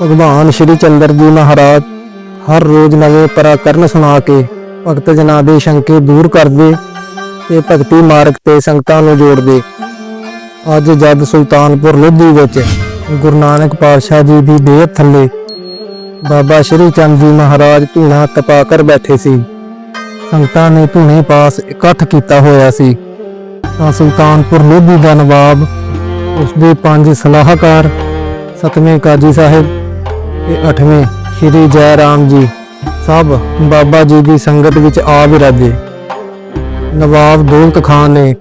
ਭਗਵਾਨ ਸ਼੍ਰੀ ਚੰਦਰ ਜੀ ਮਹਾਰਾਜ ਹਰ ਰੋਜ਼ ਨਵੇਂ ਪਰਾਕਰਨ ਸੁਣਾ ਕੇ ਭਗਤ ਜਨਾਂ ਦੇ ਸ਼ੰਕੇ ਦੂਰ ਕਰਦੇ ਤੇ ਭਗਤੀ ਮਾਰਗ ਤੇ ਸੰਗਤਾਂ ਨੂੰ ਜੋੜਦੇ। ਅੱਜ ਜਦ ਸੁਲਤਾਨਪੁਰ ਲੋਧੀ ਵਿੱਚ ਗੁਰੂ ਨਾਨਕ ਪਾਤਸ਼ਾਹ ਜੀ ਦੀ ਬੇਅਤ ਥੱਲੇ ਬਾਬਾ ਸ਼੍ਰੀ ਚੰਦ ਜੀ ਮਹਾਰਾਜ ਧੂਣਾ ਤਪਾ ਕਰ ਬੈਠੇ ਸੀ, ਸੰਗਤਾਂ ਨੇ ਧੂਣੇ ਪਾਸ ਇਕੱਠ ਕੀਤਾ ਹੋਇਆ ਸੀ। ਤਾਂ ਸੁਲਤਾਨਪੁਰ ਲੋਧੀ ਦਾ ਨਵਾਬ ਉਸ ਦੇ ਪੰਜ ਸਲਾਹਕਾਰ ਸਤਵੇਂ ਕਾਜੀ ਸਾਹਿਬ ਤੇ ਅੱਠਵੇਂ ਸ਼੍ਰੀ ਜੈ ਰਾਮ ਜੀ। ਸਭ ਬਾਬਾ ਜੀ ਦੀ ਸੰਗਤ ਵਿੱਚ ਆ ਵਿਰਾਜੇ। ਨਵਾਬ ਦੌਲਤ ਖਾਨ ਨੇ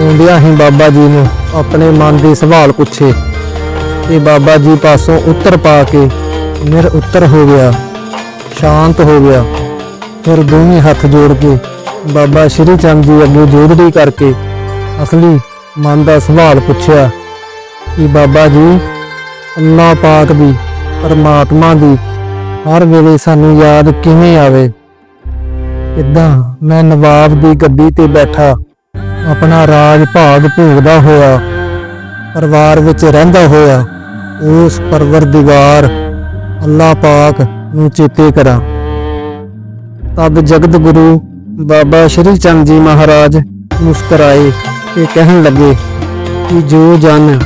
ਆਉਂਦਿਆਂ ਹੀ ਬਾਬਾ ਜੀ ਨੂੰ ਆਪਣੇ ਮਨ ਦੇ ਸਵਾਲ ਪੁੱਛੇ। ਤੇ ਬਾਬਾ ਜੀ ਪਾਸੋਂ ਉੱਤਰ ਪਾ ਕੇ ਨਿਰ ਉੱਤਰ ਹੋ ਗਿਆ, ਸ਼ਾਂਤ ਹੋ ਗਿਆ। ਫਿਰ ਦੋਵੇਂ ਹੱਥ ਜੋੜ ਕੇ ਬਾਬਾ ਸ਼੍ਰੀ ਚੰਦ ਜੀ ਅੱਗੇ ਜੋੜੜੀ ਕਰਕੇ ਅਸਲੀ ਮਨ ਦਾ ਸਵਾਲ ਪੁੱਛਿਆ ਕਿ ਬਾਬਾ ਜੀ ਅੱਲਾ ਪਾਕ ਦੀ ਪਰਮਾਤਮਾ ਦੀ, ਹਰ ਵੇਲੇ ਸਾਨੂੰ ਯਾਦ ਕਿਵੇਂ ਆਵੇ? ਇਦਾਂ ਮੈਂ ਨਵਾਬ ਦੀ ਗੱਦੀ ਤੇ ਬੈਠਾ, ਆਪਣਾ ਰਾਜ ਭਾਗ ਭੋਗਦਾ ਹੋਇਆ, ਪਰਿਵਾਰ ਵਿੱਚ ਰਹਿੰਦਾ ਹੋਇਆ, ਉਸ ਪਰਵਰਦੀਗਾਰ ਅੱਲਾ ਪਾਕ ਨੂੰ ਚੇਤੇ ਕਰਾਂ। ਤਦ ਜਗਤ ਗੁਰੂ ਬਾਬਾ ਸ਼੍ਰੀ ਚੰਦ ਜੀ ਮਹਾਰਾਜ ਮੁਸਕਰਾਏ ਤੇ ਕਹਿਣ ਲੱਗੇ ਕਿ ਜੋ ਜਨ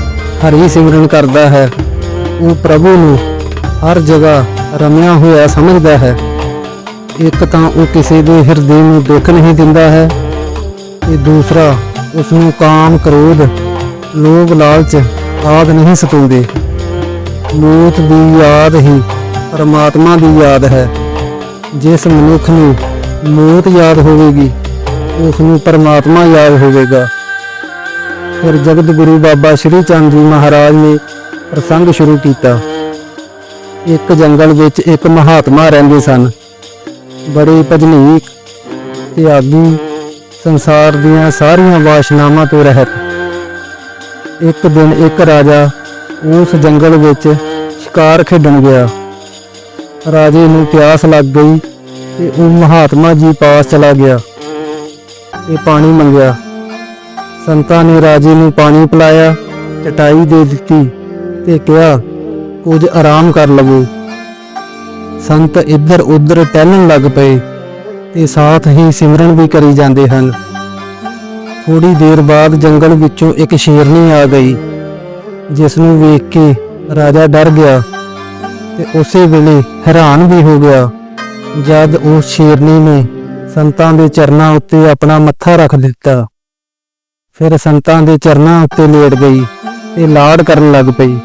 ਹਰੀ ਸਿਮਰਨ ਕਰਦਾ ਹੈ, ਉਹ ਪ੍ਰਭੂ ਨੂੰ ਹਰ ਜਗ੍ਹਾ ਰਮਿਆ ਹੋਇਆ ਸਮਝਦਾ ਹੈ। ਇੱਕ ਤਾਂ ਉਹ ਕਿਸੇ ਦੇ ਹਿਰਦੇ ਨੂੰ ਦੁੱਖ ਨਹੀਂ ਦਿੰਦਾ ਹੈ ਤੇ ਦੂਸਰਾ ਉਸ ਨੂੰ ਕਾਮ, ਕ੍ਰੋਧ, ਲੋਭ, ਲਾਲਚ ਆਦ ਨਹੀਂ ਸਤਾਉਂਦੇ। ਮੌਤ ਦੀ ਯਾਦ ਹੀ ਪਰਮਾਤਮਾ ਦੀ ਯਾਦ ਹੈ। ਜਿਸ ਮਨੁੱਖ ਨੂੰ ਮੌਤ ਯਾਦ ਹੋਵੇਗੀ ਉਸ ਨੂੰ ਪਰਮਾਤਮਾ ਯਾਦ ਹੋਵੇਗਾ। ਫਿਰ ਜਗਤ ਗੁਰੂ ਬਾਬਾ ਸ਼੍ਰੀ ਚੰਦ ਜੀ ਮਹਾਰਾਜ ਨੇ ਪ੍ਰਸੰਗ ਸ਼ੁਰੂ ਕੀਤਾ। ਇੱਕ ਜੰਗਲ ਵਿੱਚ ਇੱਕ ਮਹਾਤਮਾ ਰਹਿੰਦੇ ਸਨ। ਬੜੇ ਭਜਨੀਕ ਤਿਆਗੀ ਸੰਸਾਰ ਦੀਆਂ ਸਾਰੀਆਂ ਵਾਸ਼ਨਾਵਾਂ ਤੋਂ ਰਹਿਤ। ਇੱਕ ਦਿਨ ਇੱਕ ਰਾਜਾ ਉਸ ਜੰਗਲ ਵਿੱਚ ਸ਼ਿਕਾਰ ਖੇਡਣ ਗਿਆ। ਰਾਜੇ ਨੂੰ ਪਿਆਸ ਲੱਗ ਗਈ ਤੇ ਉਹ ਮਹਾਤਮਾ ਜੀ ਪਾਸ ਚਲਾ ਗਿਆ ਤੇ ਪਾਣੀ ਮੰਗਿਆ। ਸੰਤਾਂ ਨੇ ਰਾਜੇ ਨੂੰ ਪਾਣੀ ਪਿਲਾਇਆ, ਚਟਾਈ ਦੇ ਦਿੱਤੀ ਤੇ ਕਿਹਾ ਕੁਝ ਆਰਾਮ ਕਰ ਲਵੋ। ਸੰਤ ਇੱਧਰ ਉੱਧਰ ਟਹਿਲਣ ਲੱਗ ਪਏ ਤੇ ਸਾਥ ਹੀ ਸਿਮਰਨ ਵੀ ਕਰੀ ਜਾਂਦੇ ਹਨ। ਥੋੜੀ ਦੇਰ ਬਾਅਦ ਜੰਗਲ ਵਿੱਚੋਂ ਇੱਕ ਸ਼ੇਰਨੀ ਆ ਗਈ ਜਿਸ ਨੂੰ ਵੇਖ ਕੇ ਰਾਜਾ ਡਰ ਗਿਆ ਤੇ ਉਸੇ ਵੇਲੇ ਹੈਰਾਨ ਵੀ ਹੋ ਗਿਆ, ਜਦ ਉਸ ਸ਼ੇਰਨੀ ਨੇ ਸੰਤਾਂ ਦੇ ਚਰਨਾਂ ਉੱਤੇ ਆਪਣਾ ਮੱਥਾ ਰੱਖ ਦਿੱਤਾ। ਫਿਰ ਸੰਤਾਂ ਦੇ ਚਰਨਾਂ ਉੱਤੇ ਲੇਟ ਗਈ ਤੇ ਲਾੜ ਕਰਨ ਲੱਗ ਪਈ।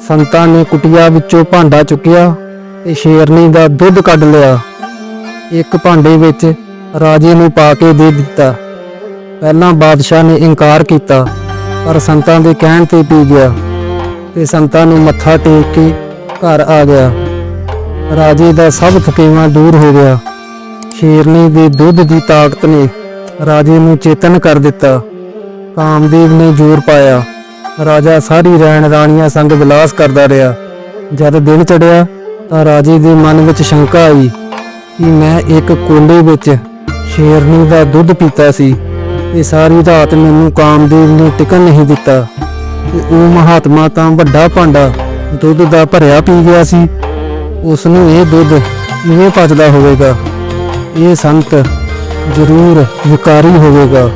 ਸੰਤਾਂ ਨੇ ਕੁਟਿਆ ਵਿੱਚੋਂ ਭਾਂਡਾ ਚੁੱਕਿਆ ਤੇ ਸ਼ੇਰਨੀ ਦਾ ਦੁੱਧ ਕੱਢ ਲਿਆ। ਇੱਕ ਭਾਂਡੇ ਵਿੱਚ ਰਾਜੇ ਨੂੰ ਪਾ ਕੇ ਦੇ ਦਿੱਤਾ। ਪਹਿਲਾਂ ਬਾਦਸ਼ਾਹ ਨੇ ਇਨਕਾਰ ਕੀਤਾ, ਪਰ ਸੰਤਾਂ ਦੇ ਕਹਿਣ ਤੇ ਪੀ ਗਿਆ ਤੇ ਸੰਤਾਂ ਨੂੰ ਮੱਥਾ ਟੇਕ ਕੇ ਘਰ ਆ ਗਿਆ। ਰਾਜੇ ਦਾ ਸਭ ਥਕੇਵਾਂ ਦੂਰ ਹੋ ਗਿਆ। ਸ਼ੇਰਨੀ ਦੇ ਦੁੱਧ ਦੀ ਤਾਕਤ ਨੇ ਰਾਜੇ ਨੂੰ ਚੇਤਨ ਕਰ ਦਿੱਤਾ। ਕਾਮਦੇਵ ਨੇ ਜ਼ੋਰ ਪਾਇਆ। ਰਾਜਾ ਸਾਰੀ ਰਹਿਣ ਰਾਣੀਆਂ ਸੰਗ ਵਿਲਾਸ ਕਰਦਾ ਰਿਹਾ। ਜਦ ਦਿਨ ਚੜਿਆ ਤਾਂ ਰਾਜੇ ਦੇ ਮਨ ਵਿੱਚ ਸ਼ੰਕਾ ਆਈ ਕਿ ਮੈਂ ਇੱਕ ਕੋਲੇ ਵਿੱਚ ਸ਼ੇਰਨੀ ਦਾ ਦੁੱਧ ਪੀਤਾ ਸੀ। ਤੇ ਸਾਰੀ ਰਾਤ ਮੈਨੂੰ ਕਾਮਦੇਵ ਨੇ ਟਿਕਣ ਨਹੀਂ ਦਿੱਤਾ ਤੇ ਉਹ ਮਹਾਤਮਾ ਤਾਂ ਵੱਡਾ ਭਾਂਡਾ ਦੁੱਧ ਦਾ ਭਰਿਆ ਪੀ ਗਿਆ ਸੀ। ਉਸ ਨੂੰ ਇਹ ਦੁੱਧ ਕਿਵੇਂ ਪਚਦਾ ਹੋਵੇਗਾ? ਇਹ ਸੰਤ ਜ਼ਰੂਰ ਵਿਕਾਰੀ ਹੋਵੇਗਾ।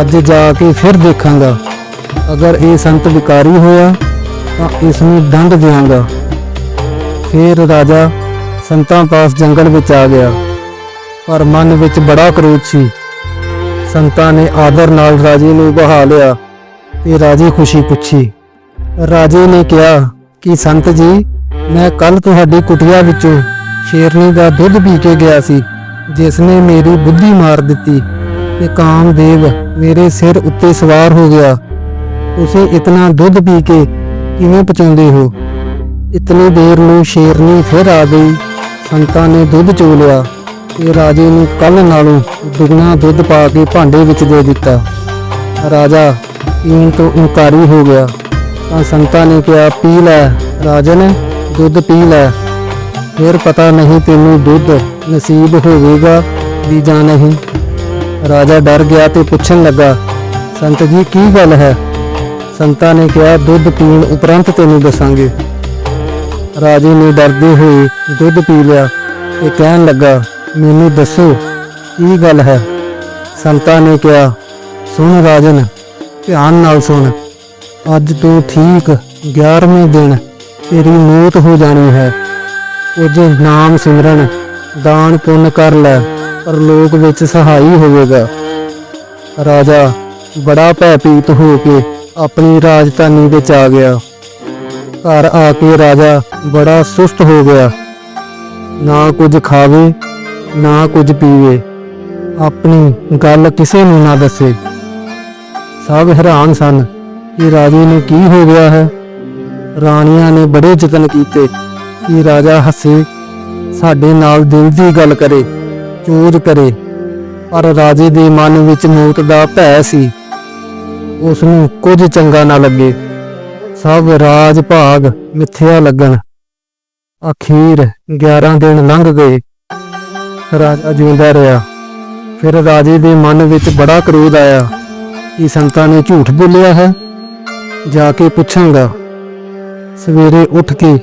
ਅੱਜ ਜਾ ਕੇ ਫਿਰ ਦੇਖਾਂਗਾ। ਅਗਰ ਇਹ ਸੰਤ ਵਿਕਾਰੀ ਹੋਇਆ ਤਾਂ ਇਸ ਨੂੰ ਦੰਡ ਦਿਆਂਗਾ। ਫੇਰ ਰਾਜਾ ਸੰਤਾਂ ਪਾਸ ਜੰਗਲ ਵਿੱਚ ਆ ਗਿਆ। ਪਰ ਮਨ ਵਿੱਚ ਬੜਾ ਕਰੋਧ ਸੀ। ਸੰਤਾਂ ਨੇ ਆਦਰ ਨਾਲ ਰਾਜੇ ਨੂੰ ਬਹਾ ਲਿਆ ਤੇ ਰਾਜੇ ਖੁਸ਼ੀ ਪੁੱਛੀ। ਰਾਜੇ ਨੇ ਕਿਹਾ ਕਿ, ਸੰਤ ਜੀ, ਮੈਂ ਕੱਲ ਤੁਹਾਡੀ ਕੁਟਿਆ ਵਿੱਚੋਂ ਸ਼ੇਰਨੀ ਦਾ ਦੁੱਧ ਪੀ ਕੇ ਗਿਆ ਸੀ, ਜਿਸ ਨੇ ਮੇਰੀ ਬੁੱਧੀ ਮਾਰ ਦਿੱਤੀ ਤੇ ਕਾਮਦੇਵ ਮੇਰੇ ਸਿਰ ਉੱਤੇ ਸਵਾਰ ਹੋ ਗਿਆ। ਤੁਸੀਂ ਇਤਨਾ ਦੁੱਧ ਪੀ ਕੇ ਕਿਵੇਂ ਪਚਾਉਂਦੇ ਹੋ? ਇਤਨੀ ਦੇਰ ਨੂੰ ਸ਼ੇਰਨੀ ਫਿਰ ਆ ਗਈ। ਸੰਤਾਂ ਨੇ ਦੁੱਧ ਚੋ ਲਿਆ ਤੇ ਰਾਜੇ ਨੂੰ ਕੱਲ ਨਾਲੋਂ ਦੁੱਗਣਾ ਦੁੱਧ ਪਾ ਕੇ ਭਾਂਡੇ ਵਿੱਚ ਦੇ ਦਿੱਤਾ। ਰਾਜਾ ਪੀਣ ਤੋਂ ਇਨਕਾਰੀ ਹੋ ਗਿਆ। ਤਾਂ ਸੰਤਾਂ ਨੇ ਕਿਹਾ, ਪੀ ਲੈ, ਰਾਜਨ, ਦੁੱਧ ਪੀ ਲੈ। ਫਿਰ ਪਤਾ ਨਹੀਂ ਤੈਨੂੰ ਦੁੱਧ ਨਸੀਬ ਹੋਵੇਗਾ ਵੀ ਜਾਂ ਨਹੀਂ। ਰਾਜਾ ਡਰ ਗਿਆ ਤੇ ਪੁੱਛਣ ਲੱਗਾ, ਸੰਤ ਜੀ, ਕੀ ਗੱਲ ਹੈ? ਸੰਤਾਂ ਨੇ ਕਿਹਾ, ਦੁੱਧ ਪੀਣ ਉਪਰੰਤ ਤੈਨੂੰ ਦੱਸਾਂਗੇ। ਰਾਜੇ ਨੇ ਡਰਦੇ ਹੋਏ ਦੁੱਧ ਪੀ ਲਿਆ। ਤੇ ਕਹਿਣ ਲੱਗਾ, ਮੈਨੂੰ ਦੱਸੋ, ਕੀ ਗੱਲ ਹੈ? ਸੰਤਾਂ ਨੇ ਕਿਹਾ, ਸੁਣ ਰਾਜਨ, ਧਿਆਨ ਨਾਲ ਸੁਣ। ਅੱਜ ਤੋਂ ਠੀਕ 11ਵੇਂ ਦਿਨ ਤੇਰੀ ਮੌਤ ਹੋ ਜਾਣੀ ਹੈ। ਕੁਝ ਨਾਮ ਸਿਮਰਨ, ਦਾਨ ਪੁੰਨ ਕਰ ਲੈ ਪਰ ਲੋਕ ਵਿੱਚ ਸਹਾਈ ਹੋਵੇਗਾ। ਰਾਜਾ ਬੜਾ ਭੈਭੀਤ ਹੋ ਕੇ ਆਪਣੀ ਰਾਜਧਾਨੀ ਵਿੱਚ ਆ ਗਿਆ। ਘਰ ਆ ਕੇ ਰਾਜਾ ਬੜਾ ਸੁਸਤ ਹੋ ਗਿਆ। ਨਾ ਕੁਝ ਖਾਵੇ, ਨਾ ਕੁਝ ਪੀਵੇ। ਆਪਣੀ ਗੱਲ ਕਿਸੇ ਨੂੰ ਨਾ ਦੱਸੇ। ਸਭ ਹੈਰਾਨ ਸਨ ਕਿ ਰਾਜੇ ਨੂੰ ਕੀ ਹੋ ਗਿਆ ਹੈ। ਰਾਣੀਆਂ ਨੇ ਬੜੇ ਯਤਨ ਕੀਤੇ ਕਿ ਰਾਜਾ ਹੱਸੇ, ਸਾਡੇ ਨਾਲ ਦਿਲ ਦੀ ਗੱਲ ਕਰੇ ਚੋਜ ਕਰੇ। ਪਰ ਰਾਜੇ ਦੇ ਮਨ ਵਿੱਚ ਮੌਤ ਦਾ ਭੈ ਸੀ। ਉਸ ਨੂੰ ਕੁਝ ਚੰਗਾ ਨਾ ਲੱਗੇ। ਸਭ ਰਾਜ ਭਾਗ ਮਿੱਥਿਆ ਲੱਗਣ। ਅਖੀਰ 11 ਦਿਨ ਲੰਘ ਗਏ। ਰਾਜਾ ਜਿਉਂਦਾ ਰਿਹਾ। ਫਿਰ ਰਾਜੇ ਦੇ ਮਨ ਵਿੱਚ ਬੜਾ ਕਰੋਧ ਆਇਆ ਕਿ ਸੰਤਾਂ ਨੇ ਝੂਠ ਬੋਲਿਆ ਹੈ। ਜਾ ਕੇ ਪੁੱਛਾਂਗਾ। ਸਵੇਰੇ ਉੱਠ ਕੇ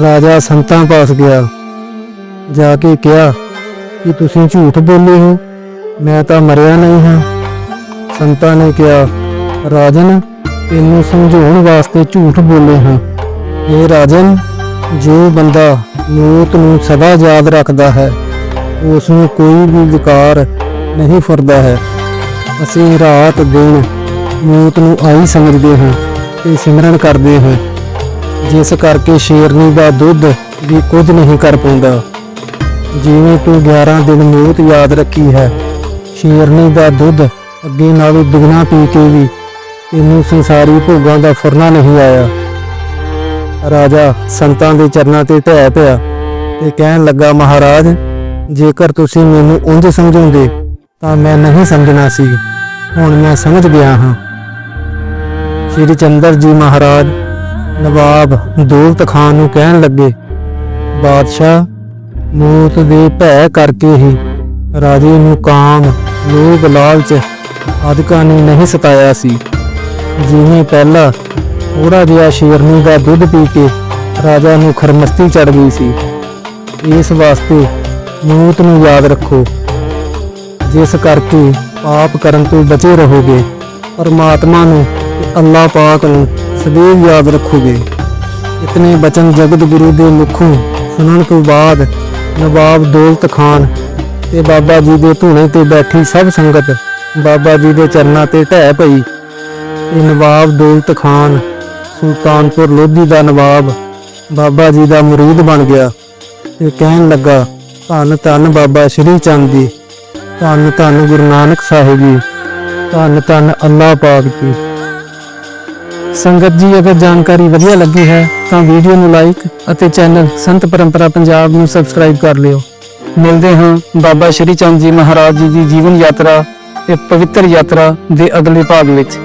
ਰਾਜਾ ਸੰਤਾਂ ਪਾਸ ਗਿਆ। ਜਾ ਕੇ ਕਿਹਾ ਕਿ ਤੁਸੀਂ ਝੂਠ ਬੋਲੇ ਹੋ, ਮੈਂ ਤਾਂ ਮਰਿਆ ਨਹੀਂ ਹਾਂ। ਸੰਤਾਂ ਨੇ ਕਿਹਾ ਰਾਜਨ, ਤੈਨੂੰ ਸਮਝਾਉਣ ਵਾਸਤੇ ਝੂਠ ਬੋਲੇ ਹਾਂ। ਇਹ ਰਾਜਨ, ਜੋ ਬੰਦਾ ਮੌਤ ਨੂੰ ਸਦਾ ਯਾਦ ਰੱਖਦਾ ਹੈ ਉਸ ਨੂੰ ਕੋਈ ਵੀ ਵਿਕਾਰ ਨਹੀਂ ਫੁਰਦਾ ਹੈ। ਅਸੀਂ ਰਾਤ ਦਿਨ ਮੌਤ ਨੂੰ ਆਈ ਸਮਝਦੇ ਹਾਂ ਤੇ ਸਿਮਰਨ ਕਰਦੇ ਹਾਂ। ਜਿਸ ਕਰਕੇ ਸ਼ੇਰਨੀ ਦਾ ਦੁੱਧ ਵੀ ਕੁਝ ਨਹੀਂ ਕਰ ਪਾਉਂਦਾ। ਜਿਵੇਂ ਤੂੰ 11 ਦਿਨ ਮੌਤ ਯਾਦ ਰੱਖੀ ਹੈ, ਸ਼ੇਰਨੀ ਦਾ ਦੁੱਧ ਅੱਗੇ ਨਾਲੋਂ ਦੁਗਣਾ ਪੀ ਕੇ ਵੀ ਤੈਨੂੰ ਸੰਸਾਰੀ ਭੋਗਾਂ ਦਾ ਫੁਰਨਾ ਨਹੀਂ ਆਇਆ। ਰਾਜਾ ਸੰਤਾਂ ਦੇ ਚਰਨਾਂ ਤੇ ਢਹਿ ਪਿਆ ਤੇ ਕਹਿਣ ਲੱਗਾ, ਮਹਾਰਾਜ, ਜੇਕਰ ਤੁਸੀਂ ਮੈਨੂੰ ਉਂਝ ਸਮਝਾਉਂਦੇ ਤਾਂ ਮੈਂ ਨਹੀਂ ਸਮਝਣਾ ਸੀ। ਹੁਣ ਮੈਂ ਸਮਝ ਗਿਆ ਹਾਂ। ਸ਼੍ਰੀ ਚੰਦਰ ਜੀ ਮਹਾਰਾਜ ਨਵਾਬ ਦੌਲਤ ਖਾਨ ਨੂੰ ਕਹਿਣ ਲੱਗੇ, ਬਾਦਸ਼ਾਹ, ਮੌਤ ਦੇ ਭੈ ਕਰਕੇ ਹੀ ਰਾਜੇ ਨੂੰ ਕਾਮ, ਲੋਭ, ਲਾਲਚ ਆਦਿਕਾਂ ਨੇ ਨਹੀਂ ਸਤਾਇਆ ਸੀ। ਜਿਵੇਂ ਪਹਿਲਾਂ ਥੋੜਾ ਜਿਹਾ ਸ਼ੇਰਨੀ ਦਾ ਦੁੱਧ ਪੀ ਕੇ ਰਾਜਾ ਨੂੰ ਖਰਮਸਤੀ ਚੜ ਗਈ ਸੀ। ਇਸ ਵਾਸਤੇ ਮੂਤ ਨੂੰ ਯਾਦ ਰੱਖੋ। ਜਿਸ ਕਰਕੇ ਪਾਪ ਕਰਨ ਤੋਂ ਬਚੇ ਰਹੋਗੇ। ਪਰਮਾਤਮਾ ਨੂੰ ਤੇ ਅੱਲਾਹ ਪਾਕ ਨੂੰ ਸਦੀਵ ਯਾਦ ਰੱਖੋਗੇ। ਇਤਨੇ ਬਚਨ ਜਗਤ ਗੁਰੂ ਦੇ ਮੁਖੋਂ ਸੁਣਨ ਤੋਂ ਬਾਅਦ ਨਵਾਬ ਦੌਲਤ ਖਾਨ ਤੇ ਬਾਬਾ ਜੀ ਦੇ ਧੂਣੇ ਤੇ ਬੈਠੀ ਸਭ ਸੰਗਤ ਬਾਬਾ ਜੀ ਦੇ ਚਰਨਾਂ ਤੇ ਢਹਿ ਪਈ। ਇਹ ਨਵਾਬ ਦੌਲਤ ਖਾਨ, ਸੁਲਤਾਨਪੁਰ ਲੋਧੀ ਦਾ ਨਵਾਬ, ਬਾਬਾ ਜੀ ਦਾ ਮੁਰੀਦ ਬਣ ਗਿਆ ਤੇ ਕਹਿਣ ਲੱਗਾ, ਧੰਨ ਧੰਨ ਬਾਬਾ ਸ਼੍ਰੀ ਚੰਦ ਜੀ, ਧੰਨ ਧੰਨ ਗੁਰੂ ਨਾਨਕ ਸਾਹਿਬ ਜੀ, ਧੰਨ ਧੰਨ ਅੱਲਾਹ ਪਾਕ ਜੀ। ਸੰਗਤ ਜੀ, ਅਗਰ ਜਾਣਕਾਰੀ ਵਧੀਆ ਲੱਗੀ ਹੈ, ਤਾਂ ਵੀਡੀਓ ਨੂੰ ਲਾਈਕ ਅਤੇ ਚੈਨਲ ਸੰਤ ਪਰੰਪਰਾ ਪੰਜਾਬ ਨੂੰ ਸਬਸਕ੍ਰਾਈਬ ਕਰ ਲਿਓ। ਮਿਲਦੇ ਹਾਂ ਬਾਬਾ ਸ਼੍ਰੀ ਚੰਦ ਜੀ ਮਹਾਰਾਜ ਜੀ ਦੀ ਜੀਵਨ ਯਾਤਰਾ ਤੇ ਪਵਿੱਤਰ ਯਾਤਰਾ ਦੇ ਅਗਲੇ ਭਾਗ ਵਿੱਚ।